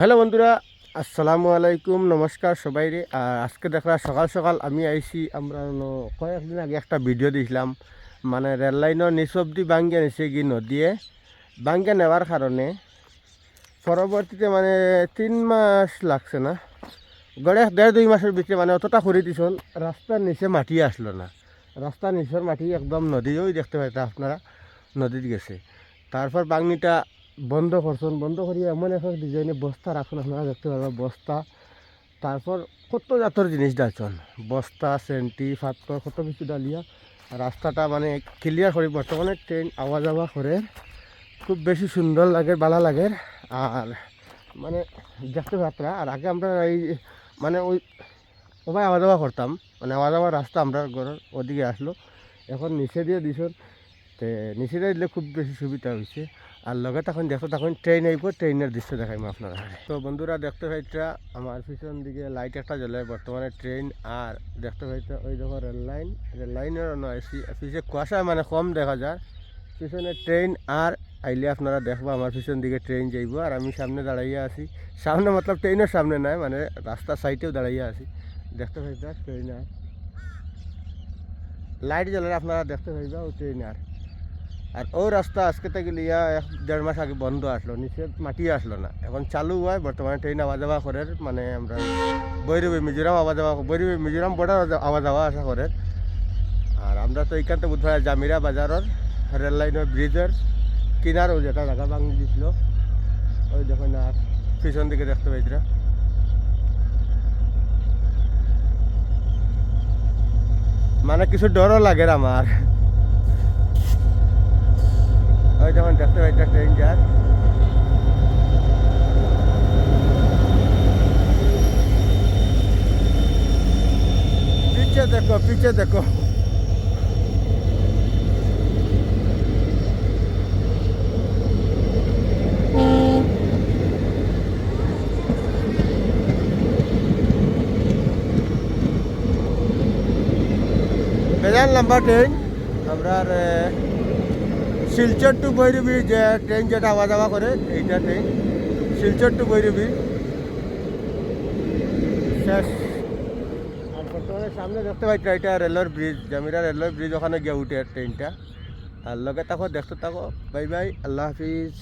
Hello বন্ধুরা, আসসালামু আলাইকুম, নমস্কার সবাইরে। আর আজকে দেখরা সকাল সকাল আমি আইছি, আমরা কয়েকদিন আগে একটা ভিডিও দিছিলাম মানে রেল লাইনের নিচ অব্দি বাঙ্গিয়া নিছে কি নদীয়ে। বাঙ্গিয়া নেওয়ার কারণে পরবর্তীতে মানে তিন মাস লাগছে না, গড়ে দেড় দুই মাসের ভিতরে মানে অতটা করে দিছন রাস্তার নিচে মাটি আসলো না। রাস্তার নিচের মাটি একদম নদী ওই দেখতে পাইতা আপনারা, নদীত গেছে। তারপর বাংনিটা বন্ধ করছেন বন্ধ করিয়ে এমন একটা ডিজাইনে বস্তা রাখুন আপনারা দেখতে পাবেন বস্তা। তারপর কত জাতর জিনিস ডালছেন বস্তা সেন্টি ফাত্তর কত কিছু ডালিয়া। রাস্তাটা মানে ক্লিয়ার করি বর্তমানে ট্রেন আওয়া যাওয়া করে খুব বেশি সুন্দর লাগে ভালো লাগে। আর মানে দেখতে পাত্রা আর আগে আমরা এই মানে ওই ওভাবে আওয়া যাওয়া করতাম মানে আওয়া যাওয়ার রাস্তা আমরা ঘরের ওদিকে আসলো। এখন নিচে দিয়ে দিছন। তে নিচে দিলে খুব বেশি সুবিধা হয়েছে আর লগে তখন দেখো, তখন ট্রেন আইব ট্রেনের দৃশ্য দেখাইম আপনারা তো বন্ধুরা, দেখতে পাইটা আমার পিছন দিকে লাইট একটা জ্বলে, বর্তমানে ট্রেন আর দেখতে পাইটা ওই দেখো রেল লাইন। রেল লাইনের নয় পিছিয়ে কুয়াশা মানে কম দেখা যায়। পিছনে ট্রেন আর আইলে আপনারা দেখব আমার পিছন দিকে ট্রেন যাইব আর আমি সামনে দাঁড়াইয়া আছি। সামনে মতলব ট্রেনের সামনে নয় মানে রাস্তার সাইডেও দাঁড়াইয়া আছি। দেখতে পাইতা ট্রেন আর। লাইট জ্বলে আপনারা দেখতে পাইবা ও ট্রেন আর। আর ও রাস্তা আজকে থেকে লিয়া এক দেড় মাস আগে বন্ধ আসলো নিচে মাটি আসলো না। এখন চালু হয়, বর্তমানে ট্রেন আওয়া যাওয়া করে মানে আমরা বৈরবী মিজোরাম আওয়া যাওয়া বৈরবী মিজোরাম বর্ডার আওয়া যাওয়া আসা করে আর আমরা তো এইখান থেকে বুধবার জামিরা বাজারের রেল লাইনের ব্রিজের কিনারও যেটা জায়গা ভাঙি দিছিল, ওই দেখুন আর পিছন দিকে দেখতে পাইছিরা মানে কিছু ডরও লাগে আমার। ওই যখন দেখতে পাইটা ট্রেন যার পিছে দেখো পিছে দেখো বেজান লম্বা ট্রেন আমরা শিলচর টু ভৈরবী যে ট্রেন যেটা আওয়া যাওয়া করে, এইটা ট্রেন শিলচর টু ভৈরবী শেষ। আর বর্তমানে সামনে দেখতে পাই এটা রেলের ব্রিজ জামিরা রেলের ব্রিজ ওখানে গিয়ে উঠে ট্রেনটা আর লগে থাকো, দেখতে থাকো। বাই বাই আল্লাহ হাফিজ।